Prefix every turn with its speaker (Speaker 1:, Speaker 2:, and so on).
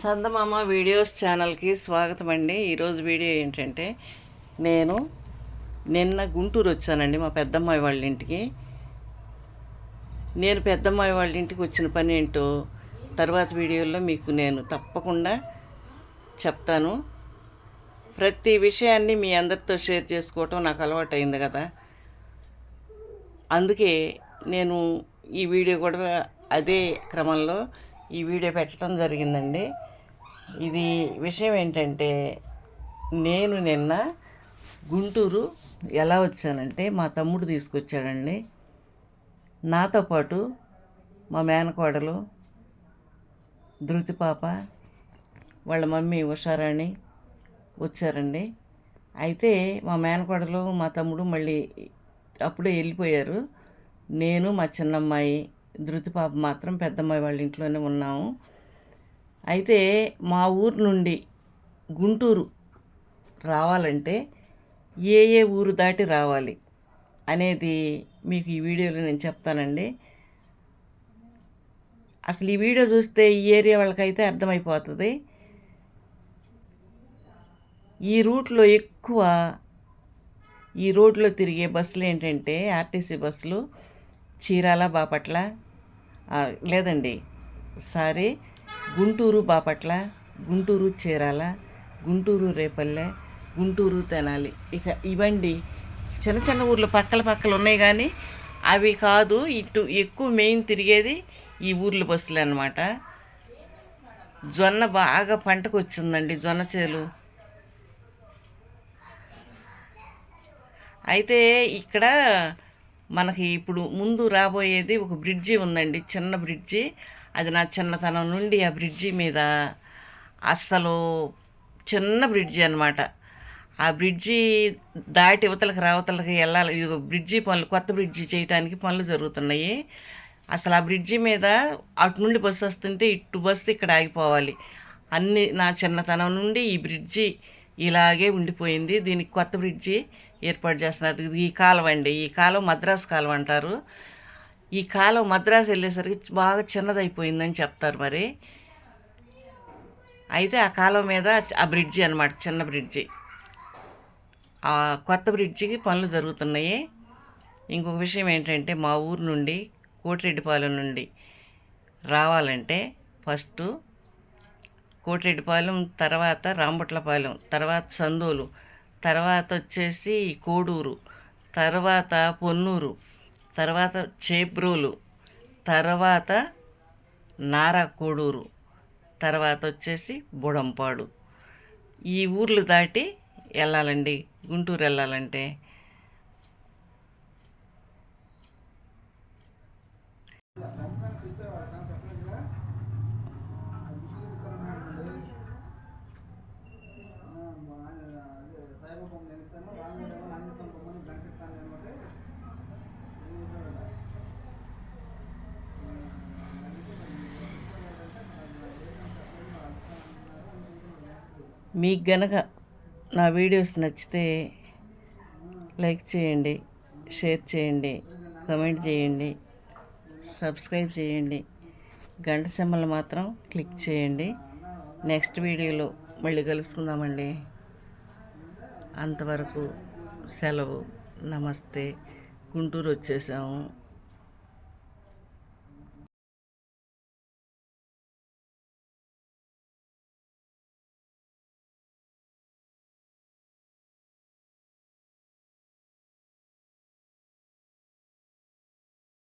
Speaker 1: సందమామ వీడియోస్ ఛానల్కి స్వాగతం అండి ఈరోజు వీడియో ఏంటంటే నేను నిన్న గుంటూరు వచ్చానండి మా పెద్దమ్మాయి వాళ్ళ ఇంటికి. నేను పెద్దమ్మాయి వాళ్ళ ఇంటికి వచ్చిన పని ఏంటో తర్వాత వీడియోలో మీకు నేను తప్పకుండా చెప్తాను. ప్రతి విషయాన్ని మీ అందరితో షేర్ చేసుకోవటం నాకు అలవాటు అయింది కదా. అందుకే నేను ఈ వీడియో కూడా అదే క్రమంలో ఈ వీడియో పెట్టడం జరిగిందండి. ఇది విషయం ఏంటంటే నేను నిన్న గుంటూరు ఎలా వచ్చానంటే మా తమ్ముడు తీసుకొచ్చాడండి. నాతో పాటు మా మేనకోడలు ధృతి పాప వాళ్ళ మమ్మీ ఉషారాణి వచ్చారండి. అయితే మా మేనకోడలు మా తమ్ముడు మళ్ళీ అప్పుడే వెళ్ళిపోయారు. నేను మా చిన్నమ్మాయి ధృతి పాప మాత్రం పెద్దమ్మాయి వాళ్ళ ఇంట్లోనే ఉన్నాము. అయితే మా ఊరు నుండి గుంటూరు రావాలంటే ఏ ఏ ఊరు దాటి రావాలి అనేది మీకు ఈ వీడియోలో నేను చెప్తానండి. అసలు ఈ వీడియో చూస్తే ఈ ఏరియా వాళ్ళకైతే అర్థమైపోతుంది. ఈ రూట్లో ఎక్కువ ఈ రోడ్లో తిరిగే బస్సులు ఏంటంటే ఆర్టీసీ బస్సులు చీరాల బాపట్ల లేదండి సారీ గుంటూరు బాపట్ల గుంటూరు చీరాల గుంటూరు రేపల్లె గుంటూరు తెనాలి. ఇక ఇవండి. చిన్న చిన్న ఊర్లు పక్కల పక్కలు ఉన్నాయి కానీ అవి కాదు ఇటు ఎక్కువ మెయిన్ తిరిగేది ఈ ఊర్ల బస్సులు అనమాట జొన్న బాగా పంటకు వచ్చిందండి జొన్న చేలు. అయితే ఇక్కడ మనకి ఇప్పుడు ముందు రాబోయేది ఒక బ్రిడ్జి ఉందండి చిన్న బ్రిడ్జి. అది నా చిన్నతనం నుండి ఆ బ్రిడ్జి మీద అస్సలు చిన్న బ్రిడ్జి అనమాట ఆ బ్రిడ్జి దాటి ఇవతలకి రావతలకి వెళ్ళాలి. ఇది బ్రిడ్జి పనులు కొత్త బ్రిడ్జి చేయడానికి పనులు జరుగుతున్నాయి. అసలు ఆ బ్రిడ్జి మీద అటు నుండి బస్సు వస్తుంటే ఇటు బస్సు ఇక్కడ ఆగిపోవాలి. అన్ని నా చిన్నతనం నుండి ఈ బ్రిడ్జి ఇలాగే ఉండిపోయింది. దీనికి కొత్త బ్రిడ్జి ఏర్పాటు చేస్తున్నారు. ఇది ఈ కాలువ అండి ఈ కాలువ మద్రాసు కాలువ అంటారు. ఈ కాలువ మద్రాసు వెళ్ళేసరికి బాగా చిన్నదైపోయిందని చెప్తారు మరి. అయితే ఆ కాలువ మీద ఆ బ్రిడ్జి అనమాట చిన్న బ్రిడ్జి. ఆ కొత్త బ్రిడ్జికి పనులు జరుగుతున్నాయి. ఇంకొక విషయం ఏంటంటే మా ఊరు నుండి కోటిరెడ్డిపాలెం నుండి రావాలంటే ఫస్ట్ కోటిరెడ్డిపాలెం తర్వాత రాంబుట్లపాలెం తర్వాత సందోలు తర్వాత వచ్చేసి కోడూరు తర్వాత పొన్నూరు తర్వాత చేబ్రోలు తర్వాత నారా కోడూరు తర్వాత వచ్చేసి బుడంపాడు. ఈ ఊర్లు దాటి వెళ్ళాలండి గుంటూరు వెళ్ళాలంటే మీకు గనక నా వీడియోస్ నచ్చితే లైక్ చేయండి షేర్ చేయండి కమెంట్ చేయండి సబ్స్క్రైబ్ చేయండి. గంట సెమ్మలు మాత్రం క్లిక్ చేయండి. నెక్స్ట్ వీడియోలో మళ్ళీ కలుసుకుందామండి. అంతవరకు సెలవు. నమస్తే. గుంటూరు వచ్చేసాము.